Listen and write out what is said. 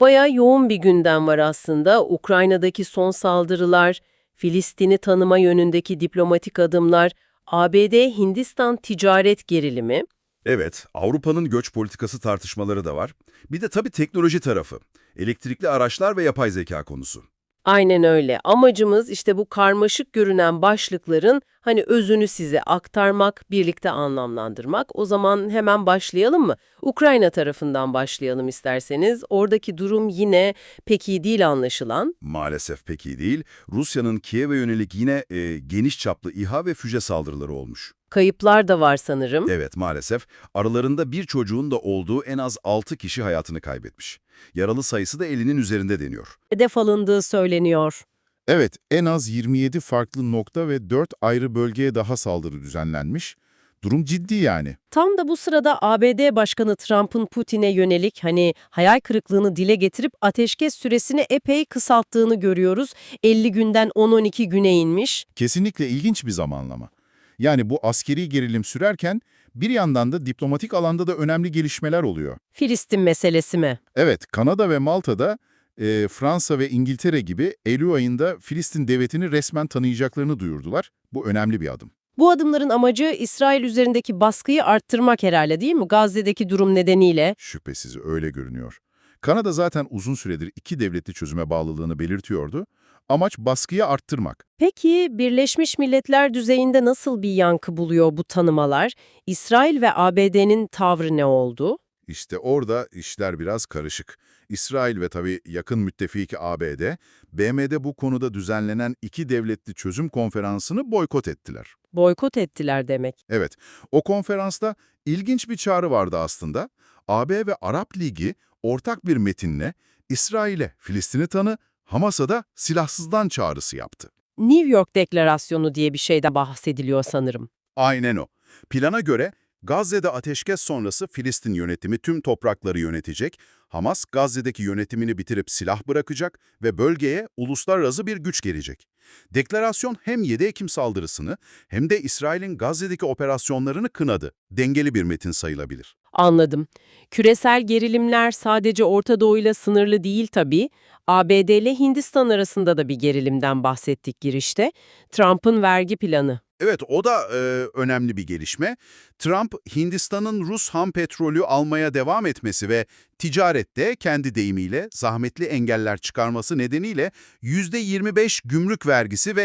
Bayağı yoğun bir gündem var aslında. Ukrayna'daki son saldırılar, Filistin'i tanıma yönündeki diplomatik adımlar, ABD-Hindistan ticaret gerilimi. Evet, Avrupa'nın göç politikası tartışmaları da var. Bir de tabii teknoloji tarafı. Elektrikli araçlar ve yapay zeka konusu. Aynen öyle. Amacımız işte bu karmaşık görünen başlıkların hani özünü size aktarmak, birlikte anlamlandırmak. O zaman hemen başlayalım mı? Ukrayna tarafından başlayalım isterseniz. Oradaki durum yine pek iyi değil anlaşılan. Maalesef pek iyi değil. Rusya'nın Kiev'e yönelik yine e, geniş çaplı İHA ve füze saldırıları olmuş. Kayıplar da var sanırım. Evet maalesef. Aralarında bir çocuğun da olduğu en az 6 kişi hayatını kaybetmiş. Yaralı sayısı da elinin üzerinde deniyor. Hedef alındığı söyleniyor. Evet, en az 27 farklı nokta ve 4 ayrı bölgeye daha saldırı düzenlenmiş. Durum ciddi yani. Tam da bu sırada ABD Başkanı Trump'ın Putin'e yönelik hani hayal kırıklığını dile getirip ateşkes süresini epey kısalttığını görüyoruz. 50 günden 10-12 güne inmiş. Kesinlikle ilginç bir zamanlama. Yani bu askeri gerilim sürerken bir yandan da diplomatik alanda da önemli gelişmeler oluyor. Filistin meselesi mi? Evet, Kanada ve Malta'da e, Fransa ve İngiltere gibi Eylül ayında Filistin devletini resmen tanıyacaklarını duyurdular. Bu önemli bir adım. Bu adımların amacı İsrail üzerindeki baskıyı arttırmak herhalde değil mi? Gazze'deki durum nedeniyle. Şüphesiz öyle görünüyor. Kanada zaten uzun süredir iki devletli çözüme bağlılığını belirtiyordu. Amaç baskıyı arttırmak. Peki Birleşmiş Milletler düzeyinde nasıl bir yankı buluyor bu tanımalar? İsrail ve ABD'nin tavrı ne oldu? İşte orada işler biraz karışık. İsrail ve tabii yakın müttefiki ABD, BM'de bu konuda düzenlenen iki devletli çözüm konferansını boykot ettiler. Boykot ettiler demek. Evet, o konferansta ilginç bir çağrı vardı aslında. AB ve Arap Ligi ortak bir metinle İsrail'e Filistin'i tanı, Hamas'a da silahsızdan çağrısı yaptı. New York Deklarasyonu diye bir şeyden bahsediliyor sanırım. Aynen o. Plana göre Gazze'de ateşkes sonrası Filistin yönetimi tüm toprakları yönetecek, Hamas Gazze'deki yönetimini bitirip silah bırakacak ve bölgeye uluslararası bir güç gelecek. Deklarasyon hem 7 Ekim saldırısını hem de İsrail'in Gazze'deki operasyonlarını kınadı. Dengeli bir metin sayılabilir. Anladım. Küresel gerilimler sadece Orta Doğu'yla sınırlı değil tabii. ABD ile Hindistan arasında da bir gerilimden bahsettik girişte. Trump'ın vergi planı. Evet, o da e, önemli bir gelişme. Trump, Hindistan'ın Rus ham petrolü almaya devam etmesi ve ticarette kendi deyimiyle zahmetli engeller çıkarması nedeniyle %25 gümrük vergisi ve